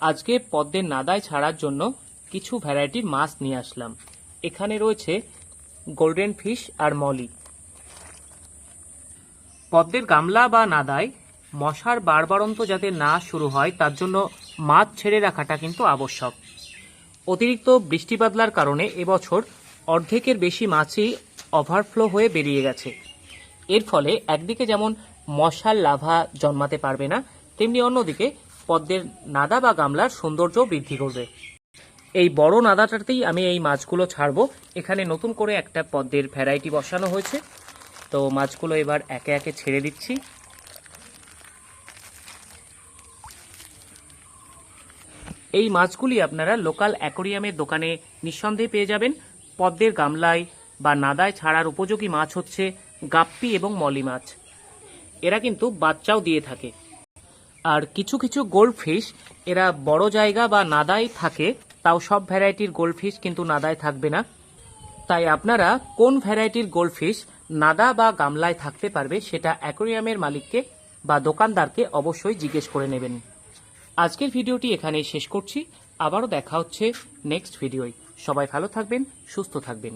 আজকে পদ্মের নাদায় ছাড়ার জন্য কিছু ভ্যারাইটির মাছ নিয়ে আসলাম। এখানে রয়েছে গোল্ডেন ফিশ আর মলি। পদ্মের গামলা বা নাদায় মশার বারবারন্ত যাতে না শুরু হয়, তার জন্য মাছ ছেড়ে রাখাটা কিন্তু আবশ্যক। অতিরিক্ত বৃষ্টি বাদলার কারণে এবছর অর্ধেকের বেশি মাছই ওভারফ্লো হয়ে বেরিয়ে গেছে। এর ফলে একদিকে যেমন মশার লাভা জন্মাতে পারবে না, তেমনি অন্যদিকে পদ্মের নাদা বা গামলার সৌন্দর্য বৃদ্ধি করবে। এই বড় নাদাটাতেই আমি এই মাছগুলো ছাড়বো। এখানে নতুন করে একটা পদ্মের ভ্যারাইটি বসানো হয়েছে। তো মাছগুলো এবার একে একে ছেড়ে দিচ্ছি। এই মাছগুলি আপনারা লোকাল অ্যাকোরিয়ামের দোকানে নিঃসন্দেহে পেয়ে যাবেন। পদ্মের গামলায় বা নাদায় ছাড়ার উপযোগী মাছ হচ্ছে গাপ্পি এবং মলি মাছ। এরা কিন্তু বাচ্চাও দিয়ে থাকে। আর কিছু কিছু গোল্ড ফিশ এরা বড় জায়গা বা নাদায় থাকে, তাও সব ভ্যারাইটির গোল্ড ফিশ কিন্তু নাদায় থাকবে না। তাই আপনারা কোন ভ্যারাইটির গোল্ড ফিশ নাদা বা গামলায় থাকতে পারবে সেটা অ্যাকোরিয়ামের মালিককে বা দোকানদারকে অবশ্যই জিজ্ঞেস করে নেবেন। আজকের ভিডিওটি এখানেই শেষ করছি। আবারও দেখা হচ্ছে নেক্সট ভিডিওয়। সবাই ভালো থাকবেন, সুস্থ থাকবেন।